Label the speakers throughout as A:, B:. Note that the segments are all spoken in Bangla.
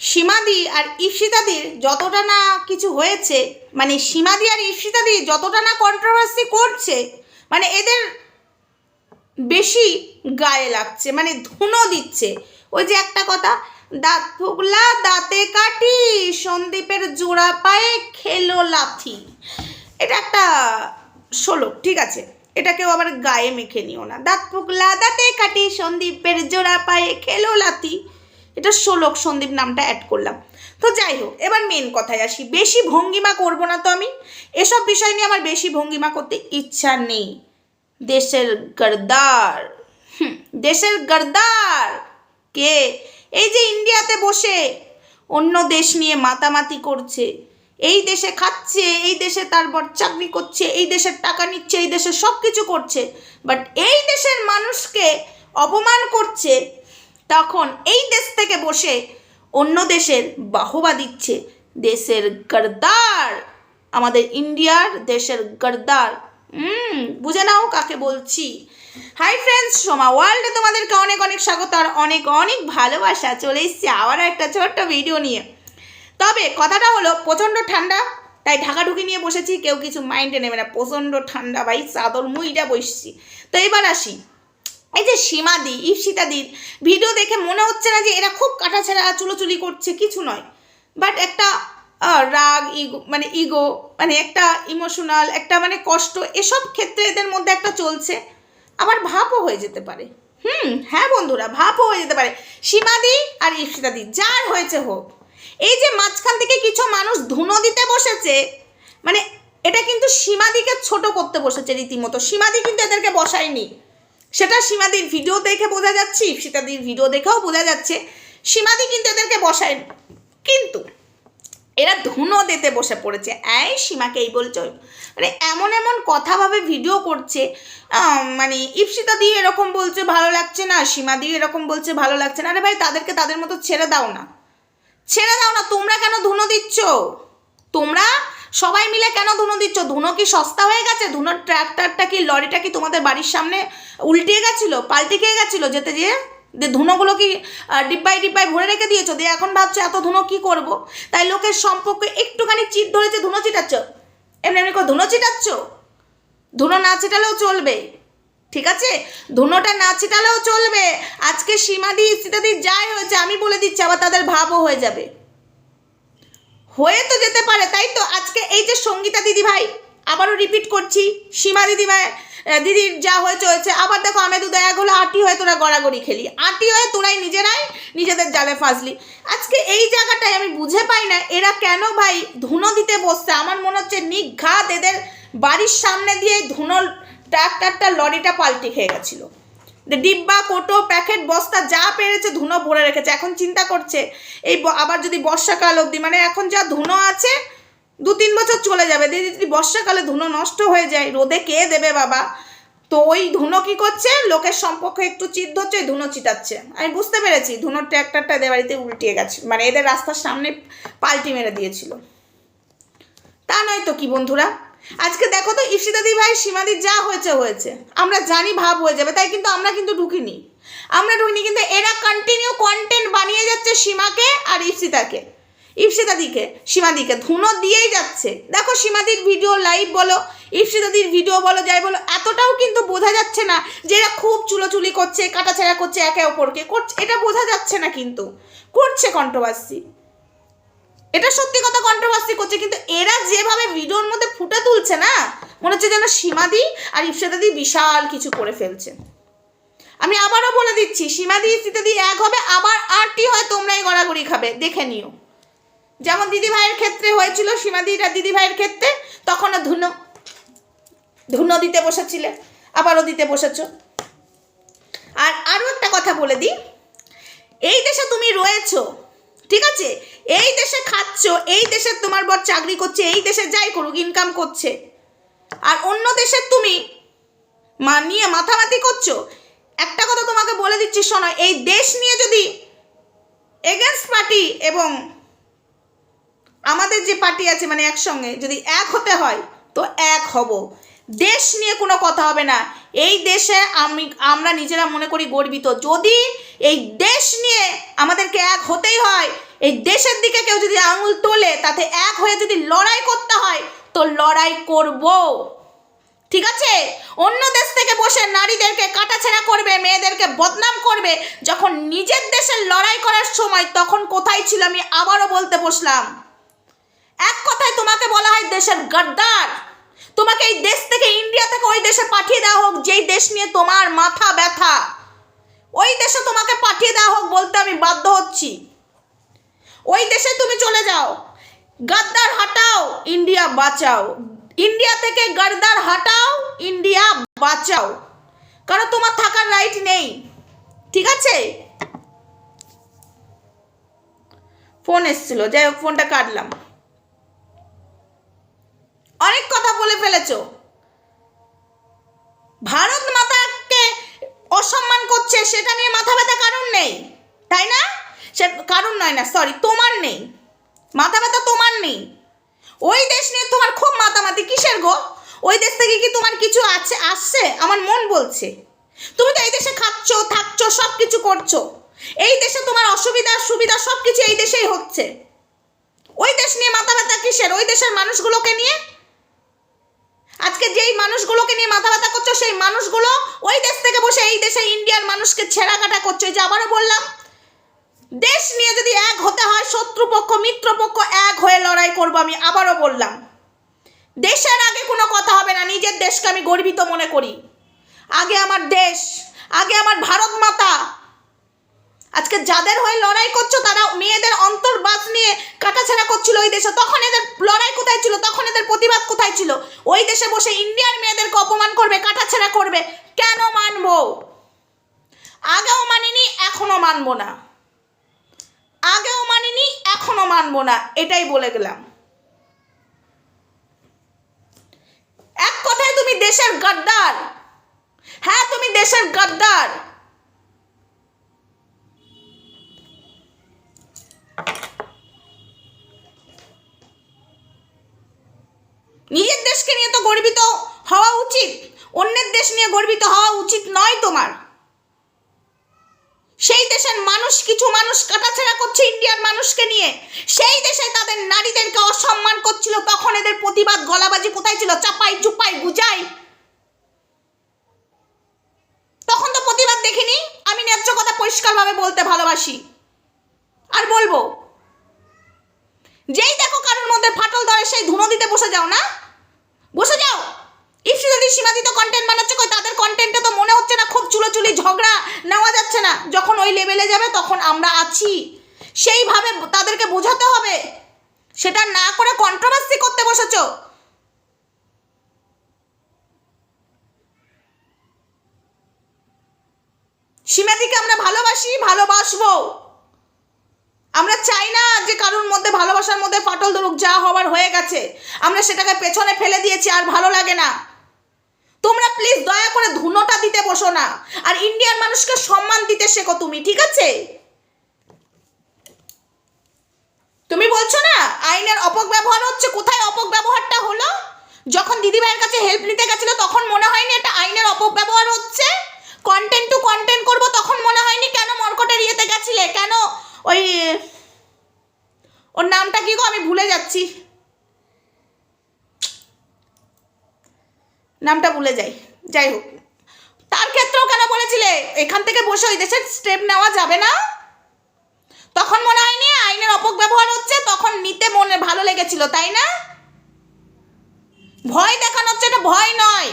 A: সীমাদি আর ঈপ্সিতাদির যতটা না কিছু হয়েছে মানে সীমাদি আর ঈপ্সিতাদি যতটা না কন্ট্রোভার্সি করছে মানে এদের বেশি গায়ে লাগছে মানে ধুনো দিচ্ছে। ওই যে একটা কথা, দাঁত ফুগলা দাঁতে কাটি সন্দীপের জোড়া পায়ে খেলো লাথি। এটা একটা শ্লোক, ঠিক আছে? এটাকেও আবার গায়ে মেখে নিও না। দাঁত ফুগলা দাঁতে কাটি সন্দীপের জোড়া পায়ে খেলো লাথি। এটা শ্লোক সন্দীপ নামটা অ্যাড করলাম। তো যাই হোক, এবার মেন কথায় আসি। বেশি ভঙ্গিমা করব না তো আমি। এসব বিষয় নিয়ে আমার বেশি ভঙ্গিমা করতে ইচ্ছা নেই। দেশের গর্দার। দেশের গর্দার। কে? এই যে ইন্ডিয়াতে বসে, অন্য দেশ নিয়ে মাতামাতি করছে। এই দেশে খাচ্ছে, এই দেশে তারপর চাকরি করছে, এই দেশের টাকা নিচ্ছে, এই দেশে সব কিছু করছে। বাট এই দেশের মানুষকে অপমান করছে তখন এই দেশ থেকে বসে অন্য দেশের বাহবা দিচ্ছে। দেশের গর্দার। আমাদের ইন্ডিয়ার দেশের গর্দার। হুম, বুঝে নাও কাকে বলছি। হাই ফ্রেন্ডস সোমা ওয়ার্ল্ডে তোমাদেরকে অনেক অনেক স্বাগত আর অনেক অনেক ভালোবাসা। চলে এসেছি আবার একটা ছোট্ট ভিডিও নিয়ে। তবে কথাটা হলো প্রচণ্ড ঠান্ডা, তাই ঢাকাঢুকি নিয়ে বসেছি। কেউ কিছু মাইন্ডে নেবে না। প্রচণ্ড ঠান্ডা ভাই, চাদর মুইটা বসছি। তো এবার আসি। এই যে সীমাদি ঈপ্সিতাদির ভিডিও দেখে মনে হচ্ছে না যে এরা খুব কাটাছেড়া, চুলোচুলি করছে, কিছু নয়। বাট একটা রাগ, ইগো মানে ইগো মানে একটা ইমোশনাল, একটা মানে কষ্ট, এসব ক্ষেত্রে এদের মধ্যে একটা চলছে। আবার ভাবও হয়ে যেতে পারে। হুম হ্যাঁ বন্ধুরা ভাবও হয়ে যেতে পারে। সীমাদি আর ঈপ্সিতাদি যার হয়েছে হোক। এই যে মাঝখান থেকে কিছু মানুষ ধুনো দিতে বসেছে মানে এটা কিন্তু সীমাদিকে ছোট করতে বসেছে রীতিমতো। সীমাদি কিন্তু এদেরকে বসায়নি। সেটা সীমাদির ভিডিও দেখে বোঝা যাচ্ছে, সীতাদির ভিডিও দেখেও বোঝা যাচ্ছে। সীমাদি কিন্তু এদেরকে বসায় কিন্তু এরা ধুনো দিতে বসে পড়েছে। এই সীমাকে এই বলছো। মানে এমন এমন কথাভাবে ভিডিও করছে মানে ইপসিতা দিয়ে এরকম বলছে, ভালো লাগছে না। সীমা দিয়ে এরকম বলছে, ভালো লাগছে না। আরে ভাই, তাদেরকে তাদের মতো ছেড়ে দাও না। ছেড়ে দাও না, তোমরা কেন ধুনো দিচ্ছ? তোমরা সবাই মিলে কেন ধুনো দিচ্ছ? ধুনো কি সস্তা হয়ে গেছে? ধুনোর ট্র্যাক্টরটা কি লরিটা কি তোমাদের বাড়ির সামনে উল্টিয়ে গেছিল? পাল্টে খেয়ে গেছিল যেতে যেয়ে? যে ধুনোগুলো কি আহ, ডিব্বায় ডিব্বায় ভরে রেখে দিয়েছ? দিয়ে এখন ভাবছ এত ধুনো কি করব? তাই লোকের সম্পর্কে একটুখানি চিট ধরেছে ধুনো চিটাচ্ছ এমনি এমনি করে ধুনো চিটাচ্ছ ধুনো না ছিটালেও চলবে। ঠিক আছে? ধুনোটা না ছিটালেও চলবে। আজকে সীমা সীমাদি ইত্যাদি যাই হয়েছে আমি বলে দিচ্ছি আবার তাদের ভাবও হয়ে যাবে। হয়ে তো যেতে পারে, তাই তো? আজকে এই যে সঙ্গীতা দিদি ভাই, আবারও রিপিট করছি, সীমা দিদি ভাই দিদির যা হয়েছে হয়েছে আবার দেখো আমি দুদা এক হলো আটি হয়ে তোরা গড়াগড়ি খেলি। আটি হয়ে তোরাই নিজেরাই নিজেদের জালে ফাঁসলি। আজকে এই জায়গাটায় আমি বুঝে পাই না, এরা কেন ভাই ধুনো দিতে বসছে? আমার মনে হচ্ছে নিঘাত এদের বাড়ির সামনে দিয়ে ধুনো ট্রাক্টারটা, লরিটা পাল্টে খেয়ে গেছিল। ডিব্বা, কোটো, প্যাকেট, বস্তা যা পেরেছে ধুনো ভরে রেখেছে। এখন চিন্তা করছে, এই আবার যদি বর্ষাকাল অবধি মানে এখন যা ধুনো আছে, দু তিন বছর চলে যাবে। দিয়ে যদি বর্ষাকালে ধুনো নষ্ট হয়ে যায়, রোদে কে দেবে বাবা? তো ওই ধুনো কি করছে? লোকের সম্পর্কে একটু চিত ধরছে, ওই ধুনো চিটাচ্ছে আমি বুঝতে পেরেছি, ধুনোর ট্র্যাক্টরটা এদের বাড়িতে উল্টিয়ে গেছে। মানে এদের রাস্তার সামনে পাল্টি মেরে দিয়েছিল। তা নয় তো কি বন্ধুরা? আজকে দেখো তো ইফসিদাদি ভাই, সীমাদির যা হয়েছে হয়েছে। আমরা জানি ভাব হয়ে যাবে, তাই কিন্তু আমরা কিন্তু ঢুকিনি। আমরা ঢুকিনি কিন্তু এরা কন্টিনিউ কন্টেন্ট বানিয়ে যাচ্ছে সীমাকে আর ইফসিতাকে ইফসিতাদিকে সীমাদিকে। ধুনো দিয়েই যাচ্ছে। দেখো সীমাদির ভিডিও লাইভ বলো ইফসিতাদির ভিডিও বলো, যাই বলো, এতটাও কিন্তু বোঝা যাচ্ছে না যে এরা খুব চুলোচুলি করছে, কাটাছেড়া করছে, একে অপরকে। করছে, এটা বোঝা যাচ্ছে না কিন্তু। করছে কন্ট্রোভার্সি এটা সত্যি কথা কন্ট্রোভার্সি করছে, কিন্তু এরা যেভাবে ভিডিওর মধ্যে ফুটে তুলছে না, মনে হচ্ছে যেন সীমাদি আর ইফসাদাদি বিশাল কিছু করে ফেলছে। আমি আবারও বলে দিচ্ছি, সীমাদি ইফসাদি এক হবে, আবার আটটি হয়, তোমরাই গড়াগড়ি খাবে, দেখে নিও। যেমন দিদি ভাইয়ের ক্ষেত্রে হয়েছিল সীমাদিরা দিদি ভাইয়ের ক্ষেত্রে তখনও ধুনো ধুনো দিতে বসেছিলে, আবারও দিতে বসেছো। আর আরও একটা কথা বলে দিই, এই দেশে তুমি রয়েছো ঠিক আছে? এই দেশে খাচ্ছ, এই দেশে তোমার বর চাকরি করছে, এই দেশে যাই করুক ইনকাম করছে। আর অন্য দেশের তুমি মা নিয়ে মাথামাতি করছ। একটা কথা তোমাকে বলে দিচ্ছি, শোনো, এই দেশ নিয়ে যদি এগেনস্ট পার্টি এবং আমাদের যে পার্টি আছে মানে একসঙ্গে যদি এক হতে হয়, তো এক হব। দেশ নিয়ে কোনো কথা হবে না। এই দেশে আমি, আমরা নিজেরা মনে করি গর্বিত। যদি এই দেশ নিয়ে আমাদেরকে এক হতেই হয়, এই দেশের দিকে কেউ যদি আঙুল তোলে, তাতে এক হয়ে যদি লড়াই করতে হয়, তো লড়াই করব। ঠিক আছে? অন্য দেশ থেকে বসে নারীদেরকে কাটাছেড়া করবে, মেয়েদেরকে বদনাম করবে, যখন নিজের দেশের লড়াই করার সময়, তখন কোথায় ছিল আমি আবারও বলতে বসলাম। এক কথায় তোমাকে বলা হয় দেশের গদ্দার। তোমাকে এই দেশ থেকে, ইন্ডিয়া থেকে ওই দেশে পাঠিয়ে দেওয়া হোক, যেই দেশ নিয়ে তোমার মাথা ব্যথা। ওই দেশে তোমাকে পাঠিয়ে দেওয়া হোক বলতে আমি বাধ্য হচ্ছি। ওই দেশে তুমি চলে যাও। গাদ্দার হাটাও, ইন্ডিয়া বাঁচাও। ইন্ডিয়া থেকে গাদ্দার হাটাও, ইন্ডিয়া বাঁচাও। কারণ তোমার থাকার রাইট নেই। ঠিক আছে? ফোন এসছিল। যাই হোক, ফোনটা কাটলাম। অনেক কথা বলে ফেলেছো। ভারত মাতাকে অসম্মান করছে, সেটা নিয়ে মাথা ব্যথা কারণ নেই, তাই না? সে কারণ নয় না সরি তোমার নেই। মাথা ব্যথা তোমার নেই। ওই দেশ নিয়ে তোমার খুব মাতামাতি, কিসের গো? ওই দেশ থেকে কি তোমার কিছু আছে, আসছে? আমার মন বলছে। তুমি তো এই দেশে খাচ্ছ, থাকছো সব কিছু করছ। এই দেশে তোমার অসুবিধা, সুবিধা সব কিছু এই দেশেই হচ্ছে। ওই দেশ নিয়ে মাথা ব্যথা কিসের? ওই দেশের মানুষগুলোকে নিয়ে আজকে যেই মানুষগুলোকে নিয়ে মাথা ব্যথা করছ, সেই মানুষগুলো ওই দেশ থেকে বসে এই দেশে ইন্ডিয়ার মানুষকে ছেঁড়া কাটা করছ। এই যে আবারও বললাম, দেশ নিয়ে যদি এক হতে হয়, শত্রুপক্ষ, মিত্রপক্ষ এক হয়ে লড়াই করব আমি, আবারও বললাম। দেশের আগে কোনো কথা হবে না, নিজের দেশকে আমি গর্বিত মনে করি। আগে আমার দেশ, আগে আমার ভারত মাতা আজকে যাদের হয়ে লড়াই করছ, তারা মেয়েদের অন্তর্বাস নিয়ে কাটাছেড়া করছিল ওই দেশে। তখন এদের লড়াই কোথায় ছিল? তখন এদের প্রতিবাদ কোথায় ছিল? ওই দেশে বসে ইন্ডিয়ার মেয়েদেরকে অপমান করবে, কাটাছেড়া করবে। কেন মানবো? আগেও মানিনি, এখনও মানবো না। আগেও মানিনি, এখনও মানবো না, এটাই বলে গেলাম। এক কথায় তুমি দেশের গাদ্দার। হ্যাঁ তুমি দেশের গাদ্দার। নিজের দেশকে নিয়ে তো গর্বিত হওয়া উচিত। অন্যের দেশ নিয়ে গর্বিত হওয়া উচিত নয় তোমার। সেই দেশের মানুষ কিছু মানুষ কাটাছেড়া করছে ইন্ডিয়ার মানুষকে নিয়ে। সেই দেশে তাদের নারীদেরকে অসম্মান করছিল, তখন এদের প্রতিবাদ গলাবাজি কোথায় ছিল? চাপাই চুপাই বুঝাই তখন তো প্রতিবাদ দেখিনি। আমি ন্যায্য কথা পরিষ্কারভাবে বলতে ভালোবাসি। আর বলব, যেই দেখো কারোর মধ্যে ফাটল ধরে সেই ধুনো দিতে বসে যাও না? বসে যাও। ইফসি যদি সীমাদিত কন্টেন্ট বানাচ্ছে, কই তাদের কন্টেন্টে তো মনে হচ্ছে না খুব চুলোচুলি ঝগড়া নেওয়া যাচ্ছে না। যখন ওই লেভেলে যাবে, তখন আমরা আছি। সেইভাবে তাদেরকে বোঝাতে হবে। সেটা না করে কন্ট্রোভার্সি করতে বসেছো। সীমাদিকে আমরা ভালোবাসি, ভালোবাসবো। আমরা চাই না যে কারোর মধ্যে, ভালোবাসার মধ্যে ফাটল ধরুক, যা হওয়ার হয়ে গেছে। আমরা সেটাকে পেছনে ফেলে দিয়েছি, আর ভালো লাগে না। তোমরা প্লিজ দয়া করে ধুনোটা দিতে বসো না। আর ইন্ডিয়ার মানুষকে সম্মান দিতে শেখো তুমি, ঠিক আছে? তুমি বলছো না, আইনের অপব্যবহার হচ্ছে? কোথায় অপব্যবহারটা হলো? যখন দিদিভাইয়ের কাছে হেল্প নিতে গেছিল, তখন মনে হয়নি এটা আইনের অপব্যবহার হচ্ছে? কন্টেন্ট টু কন্টেন্ট করব, তখন মনে হয়নি কেন মর্কটের ইয়েতে গেছিলে? কেন ওই, ওর নামটা কি গো? আমি ভুলে যাচ্ছি। নামটা ভুলে যাই। যাই হোক। তার ক্ষেত্রেও কেন বলেছিলে? এখান থেকে বসে ওই দেশের স্টেপ নেওয়া যাবে না? তখন মনে হয়নি আইনের অপব্যবহার হচ্ছে, তখন নিতে মনে ভালো লেগেছিল, তাই না? ভয় দেখানো হচ্ছে, এটা ভয় নয়।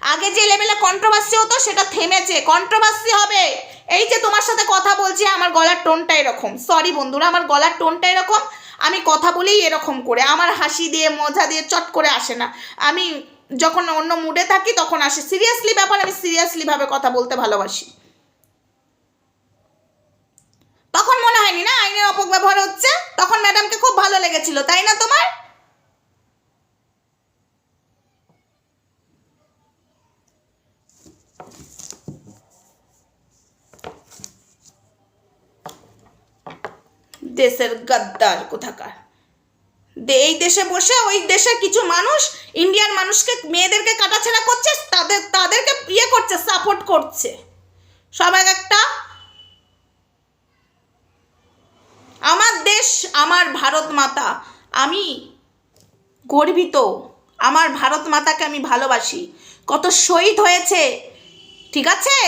A: আগে যে লেভেলে কন্ট্রোভার্সি হতো, সেটা থেমেছে। কন্ট্রোভার্সি হবে। এই যে তোমার সাথে কথা বলছি, আমার গলার টোনটা এরকম। সরি বন্ধুরা, আমার গলার টোনটা এরকম, আমি কথা বলেই এরকম করে। আমার হাসি দিয়ে, মজা দিয়ে চট করে আসে না। আমি যখন অন্য মুডে থাকি, তখন আসে। সিরিয়াসলি ব্যাপার, আমি সিরিয়াসলি ভাবে কথা বলতে ভালোবাসি। তখন মনে হয়নি না আইনের অপব্যবহার হচ্ছে? তখন ম্যাডামকে খুব ভালো লেগেছিল, তাই না তোমার? দেশের গাদ্দার কোথাকার? এই দেশে বসে, ওই দেশের কিছু মানুষ ইন্ডিয়ান মানুষকে, মেয়েদেরকে কাটাছেড়া করছে, তাদের, তাদেরকে ইয়ে করছে সাপোর্ট করছে। সব এক একটা, আমার দেশ দেশ, আমার ভারত মাতা, আমি গর্বিত, আমার ভারত মাতাকে আমি ভালোবাসি। কত শহীদ হয়েছে, ঠিক আছে?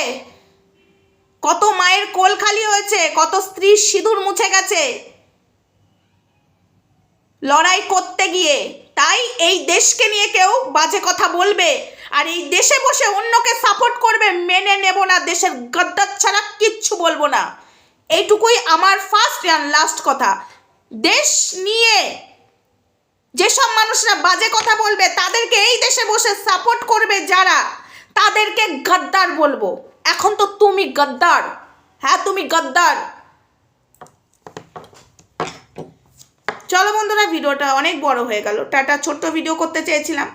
A: কত মায়ের কোল খালি হয়েছে, কত স্ত্রীর সিঁদুর মুছে গেছে। লড়াই করতে গিয়ে, তাই এই দেশকে নিয়ে কেউ বাজে কথা বলবে, আর এই দেশে বসে অন্যকে সাপোর্ট করবে, মেনে নেব না দেশের গদ্দার ছাড়া কিচ্ছু বলব না। এইটুকুই আমার ফার্স্ট অ্যান্ড লাস্ট কথা। দেশ নিয়ে যেসব মানুষরা বাজে কথা বলবে, তাদেরকে এই দেশে বসে সাপোর্ট করবে যারা, তাদেরকে গদ্দার বলব। এখন তো তুমি গদ্দার। হ্যাঁ তুমি গদ্দার। চলো বন্ধুরা, ভিডিওটা অনেক বড় হয়ে গেল। টাটা, ছোট্ট ভিডিও করতে চেয়েছিলাম।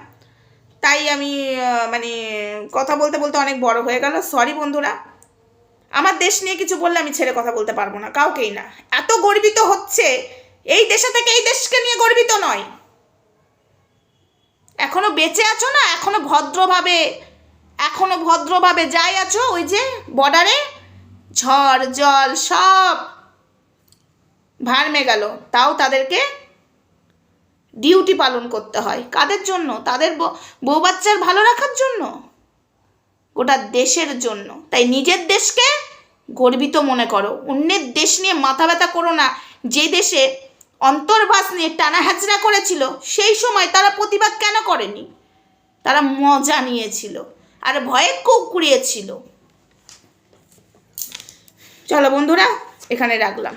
A: তাই আমি মানে কথা বলতে বলতে অনেক বড় হয়ে গেল। সরি বন্ধুরা। আমার দেশ নিয়ে কিছু বললে আমি ছেড়ে কথা বলতে পারব না, কাউকেই না। এত গর্বিত হচ্ছে। এই দেশে থেকে এই দেশকে নিয়ে গর্বিত নয়। এখনও বেঁচে আছো না? এখনও ভদ্রভাবে এখনও ভদ্রভাবে যাই আছো ওই যে বর্ডারে ঝড়, জল সব ভাড়মে গেল। তাও তাদেরকে ডিউটি পালন করতে হয়। কাদের জন্য? তাদের বউ বাচ্চার ভালো রাখার জন্য? গোটা দেশের জন্য। তাই নিজের দেশকে গর্বিত মনে করো। অন্যের দেশ নিয়ে মাথা ব্যথা করো না। যে দেশে অন্তর্বাস নিয়ে টানা হ্যাচড়া করেছিল, সেই সময় তারা প্রতিবাদ কেন করেনি? তারা মজা নিয়েছিল। আর ভয়ে কুকুরিয়েছিল চলো বন্ধুরা এখানে রাখলাম।